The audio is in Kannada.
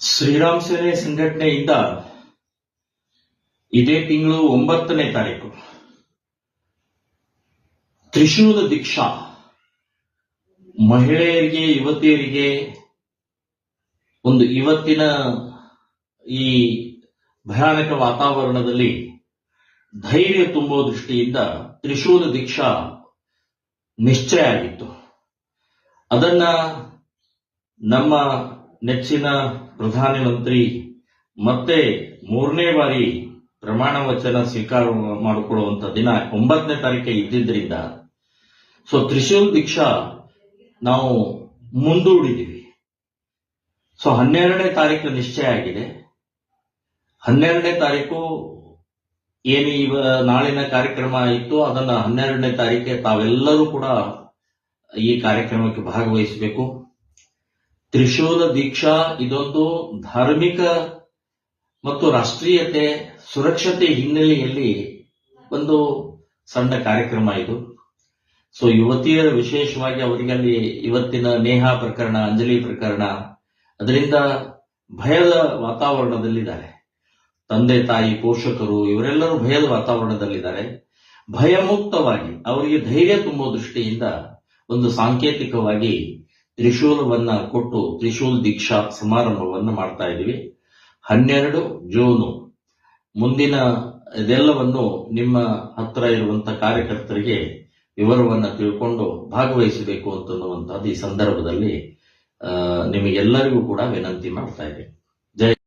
ಶ್ರೀರಾಮ್ ಸೇನೆ ಸಂಘಟನೆಯಿಂದ ಇದೇ ತಿಂಗಳು ಒಂಬತ್ತನೇ ತಾರೀಕು. ತ್ರಿಶೂಲ ದೀಕ್ಷಾ ಮಹಿಳೆಯರಿಗೆ, ಯುವತಿಯರಿಗೆ ಒಂದು ಇವತ್ತಿನ ಈ ಭಯಾನಕ ವಾತಾವರಣದಲ್ಲಿ ಧೈರ್ಯ ತುಂಬುವ ದೃಷ್ಟಿಯಿಂದ ತ್ರಿಶೂಲ ದೀಕ್ಷಾ ನಿಶ್ಚಯ ಆಗಿತ್ತು. ಅದನ್ನ ನಮ್ಮ ನೆಚ್ಚಿನ ಪ್ರಧಾನಮಂತ್ರಿ ಮತ್ತೆ ಮೂರನೇ ಬಾರಿ ಪ್ರಮಾಣ ವಚನ ಸ್ವೀಕಾರ ಮಾಡಿಕೊಳ್ಳುವಂತ ದಿನ ಒಂಬತ್ತನೇ ತಾರೀಕೆ ಇದ್ದಿದ್ದರಿಂದ ಸೊ ತ್ರಿಶೂಲ್ ದೀಕ್ಷಾ ನಾವು ಮುಂದೂಡಿದ್ದೀವಿ. ಸೊ ಹನ್ನೆರಡನೇ ತಾರೀಕು ನಿಶ್ಚಯ ಆಗಿದೆ. ಹನ್ನೆರಡನೇ ತಾರೀಕು ಏನು ಇವ ನಾಳಿನ ಕಾರ್ಯಕ್ರಮ ಇತ್ತು, ಅದನ್ನ ಹನ್ನೆರಡನೇ ತಾರೀಕೆ ತಾವೆಲ್ಲರೂ ಕೂಡ ಈ ಕಾರ್ಯಕ್ರಮಕ್ಕೆ ಭಾಗವಹಿಸಬೇಕು. ತ್ರಿಶೂಲ ದೀಕ್ಷಾ ಇದೊಂದು ಧಾರ್ಮಿಕ ಮತ್ತು ರಾಷ್ಟ್ರೀಯತೆ, ಸುರಕ್ಷತೆ ಹಿನ್ನೆಲೆಯಲ್ಲಿ ಒಂದು ಸಣ್ಣ ಕಾರ್ಯಕ್ರಮ ಇದು. ಸೊ ಯುವತಿಯರ ವಿಶೇಷವಾಗಿ ಅವರಿಗಲ್ಲಿ ಇವತ್ತಿನ ನೇಹ ಪ್ರಕರಣ, ಅಂಜಲಿ ಪ್ರಕರಣ, ಅದರಿಂದ ಭಯದ ವಾತಾವರಣದಲ್ಲಿದ್ದಾರೆ. ತಂದೆ, ತಾಯಿ, ಪೋಷಕರು, ಇವರೆಲ್ಲರೂ ಭಯದ ವಾತಾವರಣದಲ್ಲಿದ್ದಾರೆ. ಭಯಮುಕ್ತವಾಗಿ, ಅವರಿಗೆ ಧೈರ್ಯ ತುಂಬುವ ದೃಷ್ಟಿಯಿಂದ ಒಂದು ಸಾಂಕೇತಿಕವಾಗಿ ತ್ರಿಶೂಲವನ್ನ ಕೊಟ್ಟು ತ್ರಿಶೂಲ್ ದೀಕ್ಷಾ ಸಮಾರಂಭವನ್ನ ಮಾಡ್ತಾ ಇದ್ದೀವಿ. ಹನ್ನೆರಡು ಜೂನು. ಮುಂದಿನ ಇದೆಲ್ಲವನ್ನು ನಿಮ್ಮ ಹತ್ರ ಇರುವಂತ ಕಾರ್ಯಕರ್ತರಿಗೆ ವಿವರವನ್ನ ತಿಳ್ಕೊಂಡು ಭಾಗವಹಿಸಬೇಕು ಅಂತನ್ನುವಂಥದ್ದು ಈ ಸಂದರ್ಭದಲ್ಲಿ ನಿಮಗೆಲ್ಲರಿಗೂ ಕೂಡ ವಿನಂತಿ ಮಾಡ್ತಾ ಇದ್ದೀನಿ.